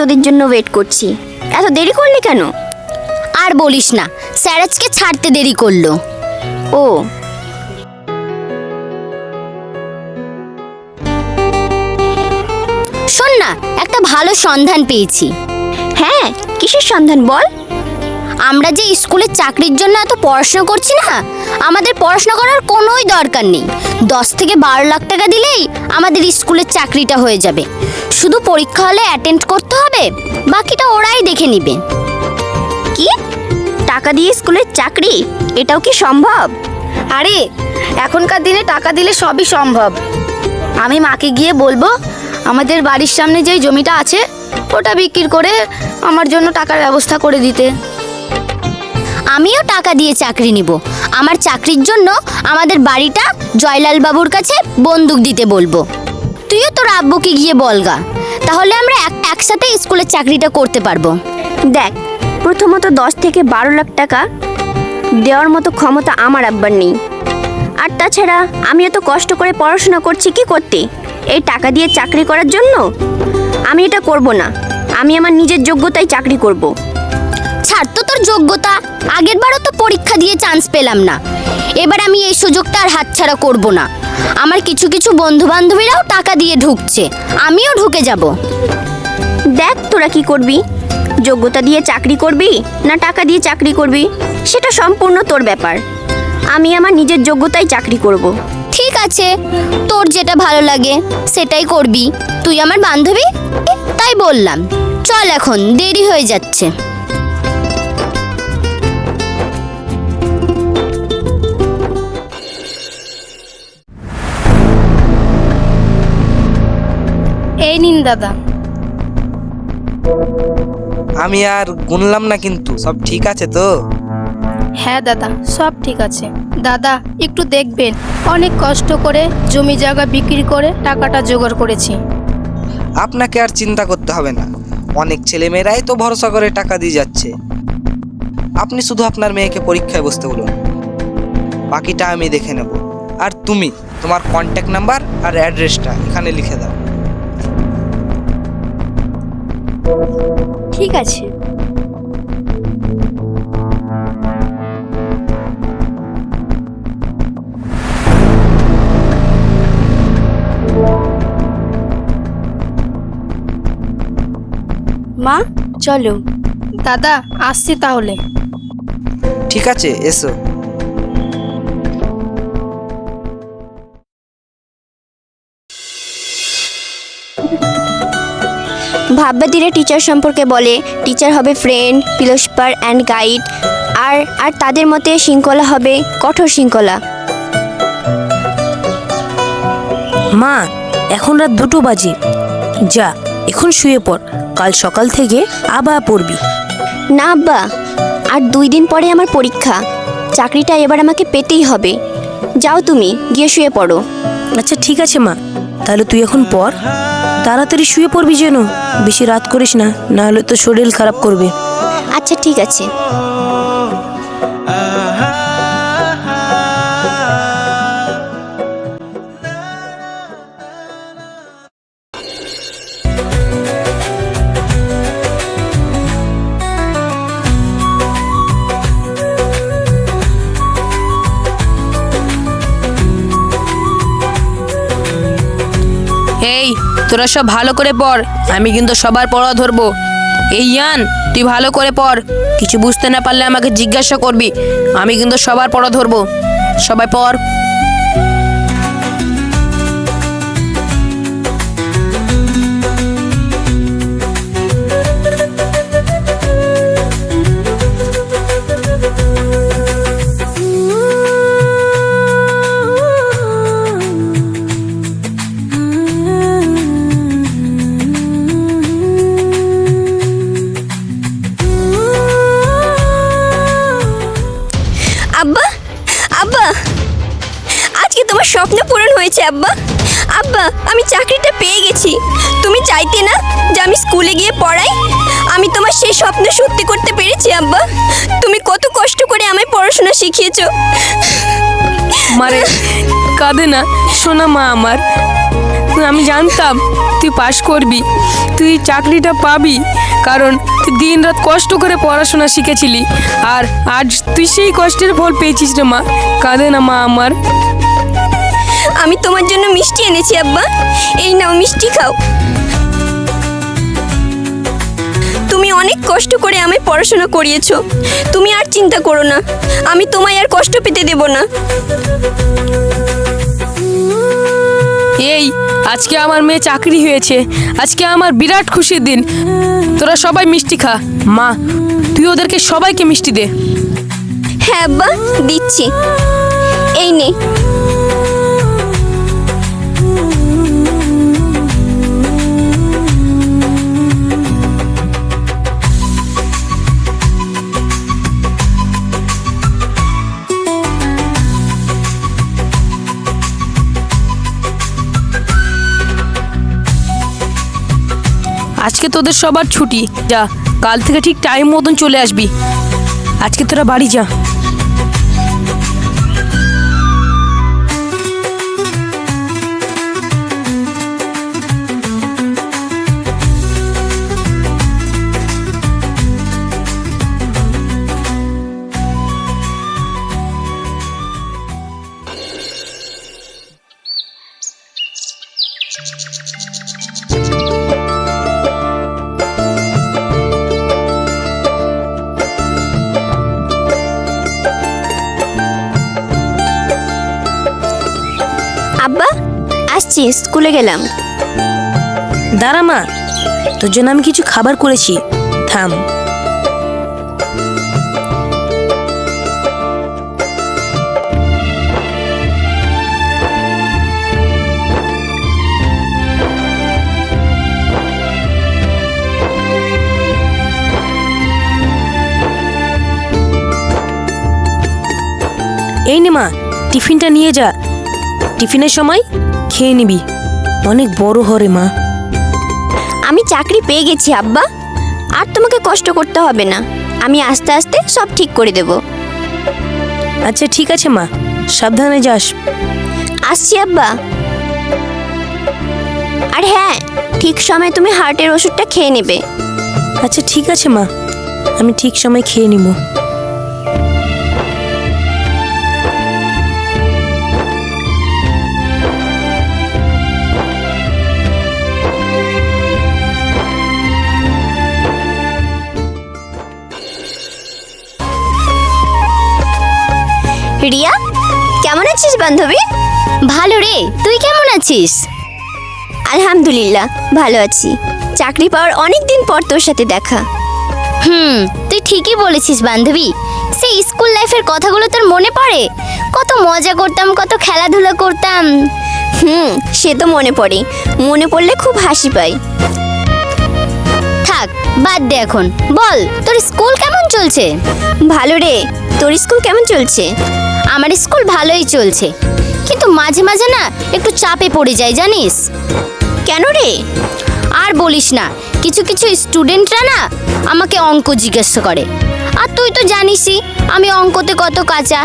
তোদের জন্য ওয়েট করছি। এত দেরি করলি কেন? আর বলিস না স্যার আজকে ছাড়তে দেরি করল। ও। শোন না, একটা ভালো সন্ধান পেয়েছি। হ্যাঁ কিসের সন্ধান বল? আমরা যে স্কুলে চাকরির জন্য এত পড়াশোনা করছি না, আমাদের পড়াশোনা করার কোনোই দরকার নেই। দশ থেকে বারো লাখ টাকা দিলেই আমাদের স্কুলের চাকরিটা হয়ে যাবে। শুধু পরীক্ষা হলে অ্যাটেন্ড করতে হবে? বাকিটা ওরাই দেখে নিবে। কি? টাকা দিয়ে স্কুলের চাকরি? এটাও কি সম্ভব? আরে, এখনকার দিনে টাকা দিলে সবই সম্ভব। আমি মাকে গিয়ে বলব, আমাদের বাড়ির সামনে যেই জমিটা আছে, ওটা বিক্রি করে আমার জন্য টাকার ব্যবস্থা করে দিতে। আমিও টাকা দিয়ে চাকরি নিব। আমার চাকরির জন্য আমাদের বাড়িটা জয়লাল বাবুর কাছে বন্দুক দিতে বলব। তুইও তোর আব্বুকে গিয়ে বলগা তাহলে আমরা এক- একসাথে স্কুলের চাকরিটা করতে পারব। দেখ প্রথমত দশ থেকে বারো লাখ টাকা দেওয়ার মতো ক্ষমতা আমার আব্বার নেই। আর তাছাড়া আমি এত কষ্ট করে পড়াশোনা করছি কি করতে? এই টাকা দিয়ে চাকরি করার জন্য? আমি এটা করব না। আমি আমার নিজের যোগ্যতায় চাকরি করব। ছাড় তো তোর যোগ্যতা। আগের বারও তো পরীক্ষা দিয়ে চান্স পেলাম না। এবার আমি এই সুযোগটা আর হাতছাড়া করব না। আমার কিছু কিছু বন্ধু বান্ধবীরাও টাকা দিয়ে ঢুকছে। আমিও ঢুকে যাব। দেখ তোরা কি করবি। যোগ্যতা দিয়ে চাকরি করবি না টাকা দিয়ে চাকরি করবি সেটা সম্পূর্ণ তোর ব্যাপার। আমি আমার নিজের যোগ্যতায় চাকরি করব। ঠিক আছে তোর যেটা ভালো লাগে সেটাই করবি। তুই আমার বান্ধবী? তাই বললাম। চল এখন দেরি হয়ে যাচ্ছে। এই নিন দাদা। আমি আর গুনলাম না কিন্তু সব ঠিক আছে তো? হ্যাঁ দাদা সব ঠিক আছে। দাদা একটু দেখবেন অনেক কষ্ট করে জমি জায়গা বিক্রি করে টাকাটা জোগাড় করেছি। আপনাকে আর চিন্তা করতে হবে না। অনেক ছেলেমেয়েরাই তো ভরসা করে টাকা দিয়ে যাচ্ছে। আপনি শুধু আপনার মেয়েকে পরীক্ষায় বসতে বলুন। বাকিটা আমি দেখে নেব। আর তুমি তোমার কন্ট্যাক্ট নাম্বার আর অ্যাড্রেসটা এখানে লিখে দাও। ঠিক আছে। মা চলো। দাদা আসছি তাহলে। ঠিক আছে এসো। ভাববাদীরা টিচার সম্পর্কে বলে টিচার হবে ফ্রেন্ড ফিলোসফার অ্যান্ড গাইড আর আর তাদের মতে শৃঙ্খলা হবে কঠোর শৃঙ্খলা। মা এখন রাত দুটো বাজে। যা এখন শুয়ে পড় কাল সকাল থেকে আবার পড়বি। না আব্বা আর দুই দিন পরে আমার পরীক্ষা। চাকরিটা এবার আমাকে পেতেই হবে। যাও তুমি গিয়ে শুয়ে পড়ো। আচ্ছা ঠিক আছে মা। তাহলে তুই এখন পড়। তাড়াতাড়ি শুয়ে পড়বি যেন। বেশি রাত করিস না, নাহলে তো শরীর খারাপ করবে। আচ্ছা ঠিক আছে। তোরা সব ভালো করে পড়, আমি কিন্তু সবার পড়া ধরবো। এই ইয়ান, তুই ভালো করে পড়, কিছু বুঝতে না পারলে আমাকে জিজ্ঞাসা করবি, আমি কিন্তু সবার পড়া ধরবো। সবাই পড়। তোমার স্বপ্ন পূরণ হয়েছে, আব্বা। আব্বা, আমি চাকরিটা পেয়ে গেছি। তুমি চাইতে না যে আমি স্কুলে গিয়ে পড়াই? আমি তোমার সেই স্বপ্ন সত্যি করতে পেরেছি, আব্বা। তুমি কত কষ্ট করে আমায় পড়াশোনা শিখিয়েছো। মারে, কাঁদে না, শোনা মা আমার। আমি জানতাম তুই পাশ করবি, তুই চাকরিটা পাবি, কারণ তুই দিন রাত কষ্ট করে পড়াশোনা শিখেছিলি। আর আজ তুই সেই কষ্টের ফল পেয়েছিস রে মা। কাঁদে না মা আমার। আমি তোমার জন্য মিষ্টি এনেছি আব্বা। এই নাও মিষ্টি খাও। তুমি অনেক কষ্ট করে আমায় পড়াশোনা করিয়েছো। তুমি আর চিন্তা করো না আমি তোমায় আর কষ্ট পেতে দেব না। এই আজকে আমার মেয়ে চাকরি হয়েছে। আজকে আমার বিরাট খুশির দিন। তোরা সবাই মিষ্টি খা। মা তুই ওদেরকে সবাইকে মিষ্টি দে। হ্যাঁ আব্বা দিচ্ছি। এই নে আজকে তোদের সবার ছুটি। যা, কাল থেকে ঠিক টাইম মতন চলে আসবি। আজকে তোরা বাড়ি যা। আসছি স্কুলে গেলাম। দাঁড়া মা, তোর জন্য আমি কিছু খাবার করেছি। থাম। এই নে মা, টিফিনটা নিয়ে যা। টিফিনের সময় খেয়ে নিবি। অনেক বড় হরে মা। আমি চাকরি পেয়ে গেছি আব্বা। আর তোমাকে কষ্ট করতে হবে না। আমি আস্তে আস্তে সব ঠিক করে দেব। আচ্ছা ঠিক আছে মা। সাবধানে যাস। আসছি আব্বা। আর হ্যাঁ ঠিক সময় তুমি হার্টের ওষুধটা খেয়ে নেবে। আচ্ছা ঠিক আছে মা। আমি ঠিক সময় খেয়ে নিব। বান্ধবী? ভালো রে, তুই কেমন আছিস? আলহামদুলিল্লাহ, ভালো আছি। চাকরি পাওয়ার অনেক দিন পর তোর সাথে দেখা। হুম, তুই ঠিকই বলেছিস বান্ধবী। সেই স্কুল লাইফের কথাগুলো তোর মনে পড়ে? কত মজা করতাম, কত খেলাধুলা করতাম। হুম, সে তো মনে পড়ে। মনে পড়লে খুব হাসি পায় থাক, বাদ দে এখন। বল, তোর স্কুল কেমন চলছে? ভালো রে, তোর স্কুল কেমন চলছে? আমার স্কুল ভালোই চলছে। কিন্তু মাঝে মাঝে না একটু চাপে পড়ে যায় জানিস? কেন রে? আর বলিস না কিছু কিছু স্টুডেন্টরা না আমাকে অঙ্ক জিজ্ঞাসা করে। আর তুই তো জানিসই আমি অঙ্কতে কত কাঁচা।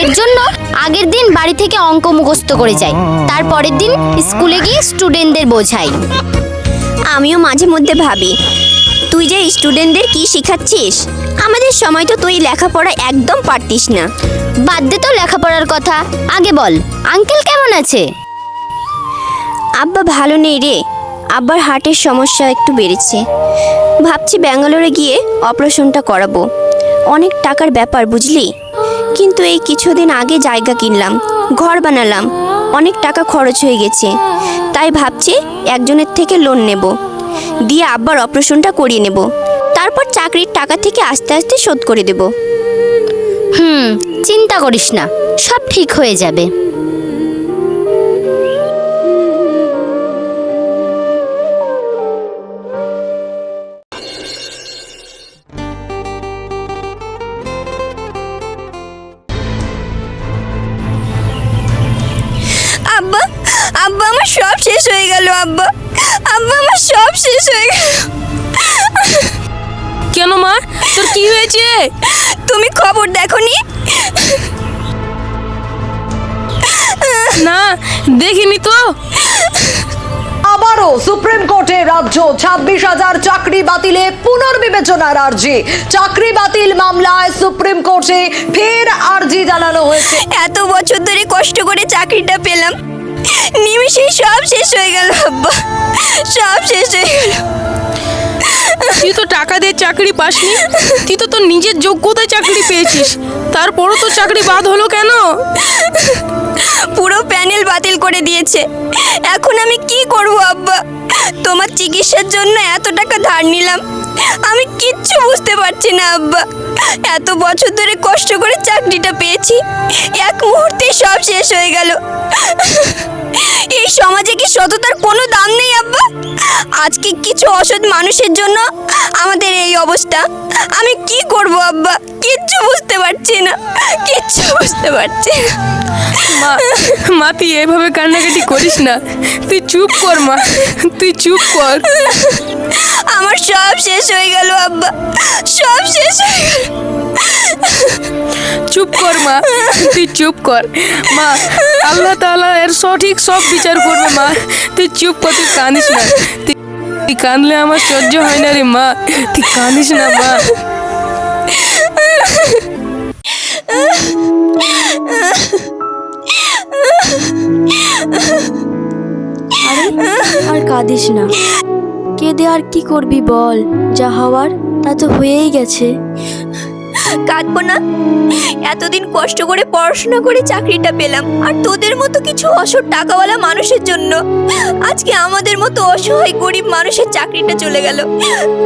এর জন্য আগের দিন বাড়ি থেকে অঙ্ক মুখস্থ করে যাই তারপরের দিন স্কুলে গিয়ে স্টুডেন্টদের বোঝাই। আমিও মাঝে মধ্যে ভাবি তুই যে স্টুডেন্টদের কি শেখাচ্ছিস? আমাদের সময় তো তুই লেখাপড়া একদম পারতিস না। বাদ দে তো লেখাপড়ার কথা। আগে বল, আঙ্কেল কেমন আছে? আব্বা ভালো নেই রে। আব্বার হার্টের সমস্যা একটু বেড়েছে। ভাবছি ব্যাঙ্গালোরে গিয়ে অপারেশনটা করাবো। অনেক টাকার ব্যাপার, বুঝলি? কিন্তু এই কিছুদিন আগে জায়গা কিনলাম, ঘর বানালাম। অনেক টাকা খরচ হয়ে গেছে। তাই ভাবছি একজনের থেকে লোন নেব। দিয়ে আব্বার অপারেশনটা করিয়ে নেব। তারপর চাকরির টাকা থেকে আস্তে আস্তে শোধ করে দেব। হুম, চিন্তা করিস না, সব ঠিক হয়ে যাবে। আব্বা আব্বা, আমার সব শেষ হয়ে গেল, আব্বা। আব্বা, আমার সব শেষ হয়ে গেল। কেন মা? তোর কি হয়েছে? তুমি খবর দেখোনি? না দেখিনি তো। আবারও সুপ্রিম কোর্টে রাজ্য ছাব্বিশ হাজার চাকরি বাতিলে পুনর্বিবেচনার আর্জি। চাকরি বাতিল মামলায় সুপ্রিম কোর্টে ফের আর্জি জানানো হয়েছে। এত বছর ধরে কষ্ট করে চাকরিটা পেলাম। নিমিষেই সব শেষ হয়ে গেল আব্বা। সব শেষ হয়ে গেল। তুই তো টাকা দিয়ে চাকরি পাসনি, তুই তো তোর নিজের যোগ্যতায় চাকরি পেয়েছিস, তারপরও তো চাকরি বাদ হলো কেন? পুরো প্যানেল বাতিল করে দিয়েছে। এখন আমি কি করব, আব্বা? তোমার চিকিৎসার জন্য এত টাকা ধার নিলাম, আমি কিচ্ছু বুঝতে পারছি না, আব্বা। এত বছর ধরে কষ্ট করে চাকরিটা পেয়েছি, এক মুহূর্তে সব শেষ হয়ে গেল। এই সমাজে কি সততার আজকে কিছু অসৎ মানুষের জন্য আমাদের এই অবস্থা। আমি কি করব আব্বা? কিচ্ছু বুঝতে পারছি না। কিচ্ছু বুঝতে পারছি না। মা মা তুই এভাবে কান্নাকাটি করিস না। তুই চুপ কর মা। তুই চুপ কর। আমার সব শেষ হয়ে গেল আব্বা। সব শেষ হয়ে গেল। চুপ কর মা। তুই চুপ কর। মা আল্লাহ তাআলা এর সঠিক সব বিচার করবে মা। তুই চুপ কর তুই কাঁদিস না। তুই কাঁদলে আমার সহ্য হয় না রে মা। তুই কাঁদিস না মা। আর কাঁদিস না। কেঁদে আর কি করবি বল? যা হওয়ার তা তো হয়েই গেছে। কাঁদবো না। এতদিন কষ্ট করে পড়াশোনা করে চাকরিটা পেলাম, আর তোদের মতো কিছু অসৎ টাকাওয়ালা মানুষের জন্য। আজকে আমাদের মতো অসহায় গরিব মানুষের চাকরিটা চলে গেল।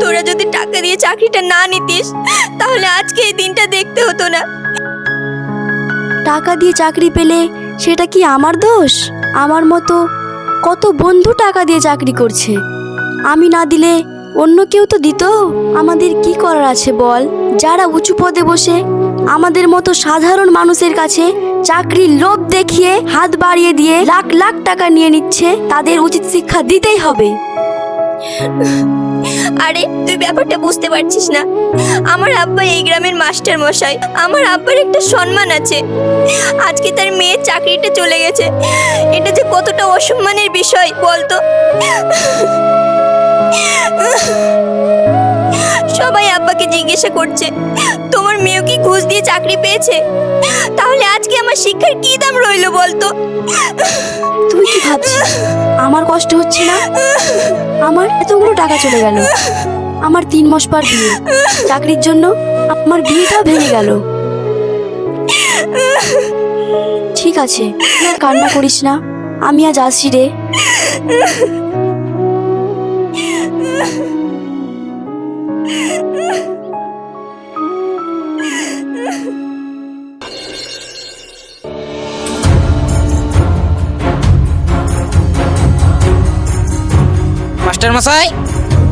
তোরা যদি টাকা দিয়ে চাকরিটা না নিতিস, তাহলে আজকে এই দিনটা দেখতে হতো না। টাকা দিয়ে চাকরি পেলে সেটা কি আমার দোষ? আমার মতো কত বন্ধু টাকা দিয়ে চাকরি করছে? আমি না দিলে অন্য কেউ তো দিত? আমাদের কি করার আছে বল? যারা উঁচু পদে বসে আমাদের মতো সাধারণ মানুষের কাছে চাকরির লোভ দেখিয়ে হাত বাড়িয়ে দিয়ে লাখ লাখ টাকা নিয়ে নিচ্ছে, তাদের উচিত শিক্ষা দিতেই হবে। আরে, তুই ব্যাপারটা বুঝতে পারছিস না। আমার আব্বা এই গ্রামের মাস্টার মশাই। আমার আব্বার একটা সম্মান আছে। আজকে তার মেয়ের চাকরিটা চলে গেছে। এটা যে কতটা অসম্মানের বিষয়, বলতো? সবাই আব্বাকে জিজ্ঞাসা করছে, তোমার মেয়েও কি ঘুষ দিয়ে চাকরি পেয়েছে? তাহলে আজকে আমার শিক্ষার কি দাম রইল বলতো? তুই কি ভাবছিস? আমার কষ্ট হচ্ছে না? আমার এতগুলো টাকা চলে গেল। আমার তিন মাস পর বিয়ে। চাকরির জন্য আমার বিয়েটাও ভেঙে গেল। ঠিক আছে কান্না করিস না। আমি আজ আসি রে। মাস্টার মশাই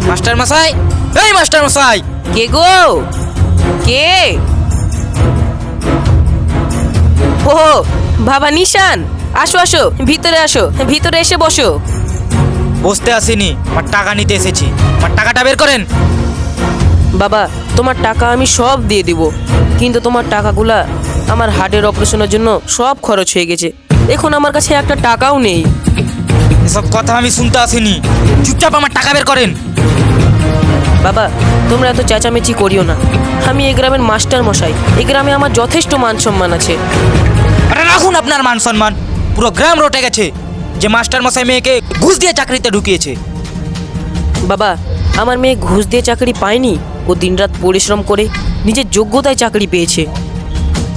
মাস্টার মশাই। এই মাস্টার মশাই! কে গো? কে? ও বাবা নিশান। আসো আসো, ভিতরে আসো, ভিতরে এসে বসো। বসতে আসিনি আমার টাকা নিতে এসেছি। আমার টাকাটা বের করেন। বাবা তোমার টাকা আমি সব দিয়ে দিব কিন্তু তোমার টাকাগুলা আমার হার্টের অপারেশনের জন্য সব খরচ হয়ে গেছে। এখন আমার কাছে একটা টাকাও নেই। এসব কথা আমি শুনতে আসিনি। চুপচাপ আমার টাকা বের করেন। বাবা তোমরা এত চেঁচামেচি করিও না। আমি এই গ্রামের মাস্টার মশাই। এই গ্রামে আমার যথেষ্ট মান সম্মান আছে। আরে রাখুন আপনার মান সম্মান। পুরো গ্রাম রটে গেছে। যে মাস্টার মশাই মেয়েকে ঘুষ দিয়ে চাকরিতে ঢুকিয়েছে। বাবা আমার মেয়ে ঘুষ দিয়ে চাকরি পায়নি। ও দিনরাত পরিশ্রম করে নিজের যোগ্যতায় চাকরি পেয়েছে।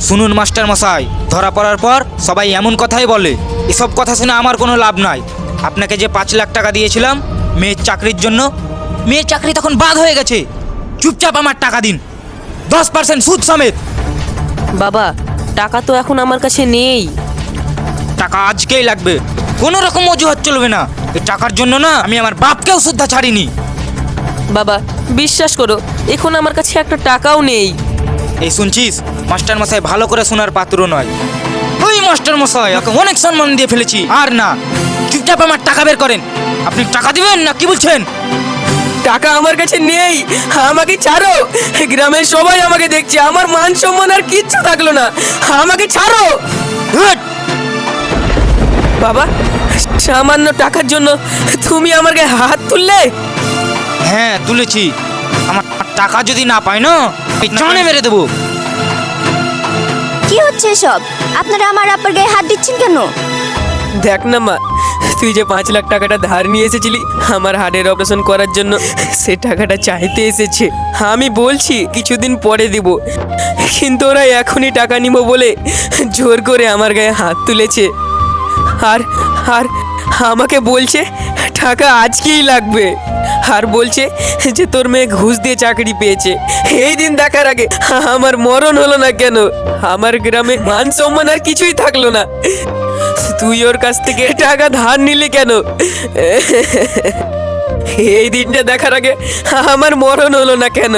শুনুন মাস্টার মশাই ধরা পড়ার পর সবাই এমন কথাই বলে এসব কথা শুনে আমার কোনো লাভ নাই। আপনাকে যে পাঁচ লাখ টাকা দিয়েছিলাম মেয়ের চাকরির জন্য মেয়ের চাকরি তখন বাদ হয়ে গেছে। চুপচাপ আমার টাকা দিন। দশ পার্সেন্ট সুদ সমেত। বাবা টাকা তো এখন আমার কাছে নেই। টাকা আজকেই লাগবে। কোনো রকম অজুহাত চলবে না। এই টাকার জন্য না আমি আমার বাপকেও শুদ্ধা ছাড়িনি। বাবা বিশ্বাস করো এখন আমার কাছে একটা টাকাও নেই। এই শুনছিস? মাস্টার মশাই ভালো করে শোনার পাত্র নয়। ওই মাস্টার মশাই ওকে অনেক সম্মান দিয়ে ফেলেছি। আর না চুপচাপ আমার টাকা বের করেন। আপনি টাকা দিবেন না কি বলছেন? টাকা আমার কাছে নেই আমাকে ছাড়ো। গ্রামের সবাই আমাকে দেখছে আমার মান সম্মান আর কিচ্ছু থাকল না। আমাকে ছাড়ো! বাবা সামান্য টাকার জন্য তুমি আমার গায়ে হাত তুললে? হ্যাঁ তুলেছি। আমার টাকা যদি না পাই না? মেরে দেবো। কি হচ্ছে সব আপনারা আমার আব্বার গায়ে হাত দিচ্ছেন কেন? দেখ না মা তুই যে পাঁচ লাখ টাকাটা ধার নিয়ে এসেছিলি আমার হার্টের অপারেশন করার জন্য সে টাকাটা চাইতে এসেছে। আমি বলছি কিছুদিন পরে দিব। কিন্তু ওরা এখনই টাকা নিব বলে জোর করে আমার গায়ে হাত তুলেছে। আর আর আমাকে বলছে টাকা আজকেই লাগবে। আর বলছে যে তোর মেয়ে ঘুষ দিয়ে চাকরি পেয়েছে। এই দিন দেখার আগে আমার মরণ হলো না কেন? আমার গ্রামে মান সম্মান আর কিছুই থাকল না। তুই ওর কাছ থেকে টাকা ধার নিলি কেন? এই দিনটা দেখার আগে আমার মরণ হলো না কেন?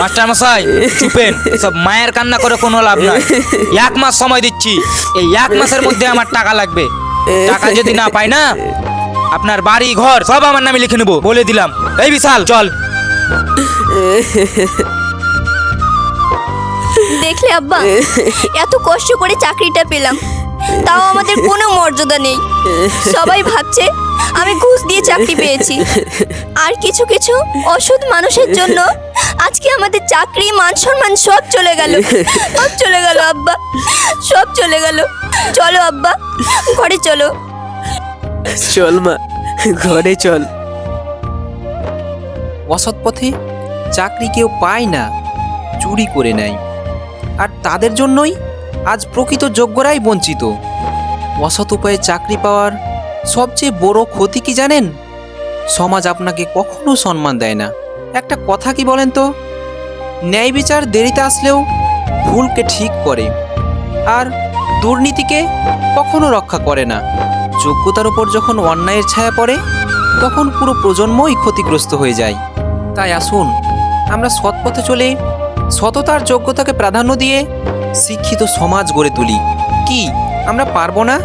মাস্টার মশাই চুপেন সব মায়ের কান্না করে কোনো লাভ নাই। এক মাস সময় দিচ্ছি। এই এক মাসের মধ্যে আমার টাকা লাগবে। টাকা যদি না পাই না আপনার বাড়ি ঘর সব আমার নামে লিখে নেব। বলে দিলাম। এই বিশাল চল। দেখলে আব্বা এত কষ্ট করে চাকরিটা পেলাম। তাও আমাদের কোনো মর্যাদা নেই। সবাই ভাবছে আমি ঘুষ দিয়ে চাকরি পেয়েছি। আর কিছু কিছু অসৎ মানুষের জন্য আজকে আমাদের চাকরি মান সম্মান সব চলে গেল। সব চলে গেল আব্বা। সব চলে গেল। চলো আব্বা ঘরে চলো। চল মা ঘরে চল। অসৎ পথে চাকরি কেউ পায় না চুরি করে নেয়। আর তাদের জন্যই আজ প্রকৃত যোগ্যরাই বঞ্চিত। অসৎ উপায়ে চাকরি পাওয়ার সবচেয়ে বড় ক্ষতি কি জানেন? সমাজ আপনাকে কখনো সম্মান দেয় না। একটা কথা কি বলেন তো? ন্যায় বিচার দেরিতে আসলেও ভুলকে ঠিক করে, আর দুর্নীতিকে কখনো রক্ষা করে না। যোগ্যতার উপর যখন অন্যায়ের ছায়া পড়ে, তখন পুরো প্রজন্মই ক্ষতিগ্রস্ত হয়ে যায়। তাই আসুন, আমরা সৎ পথে চলে সততার যোগ্যতাকে প্রাধান্য দিয়ে শিক্ষিত সমাজ গড়ে তুলি। কি? আমরা পারব না?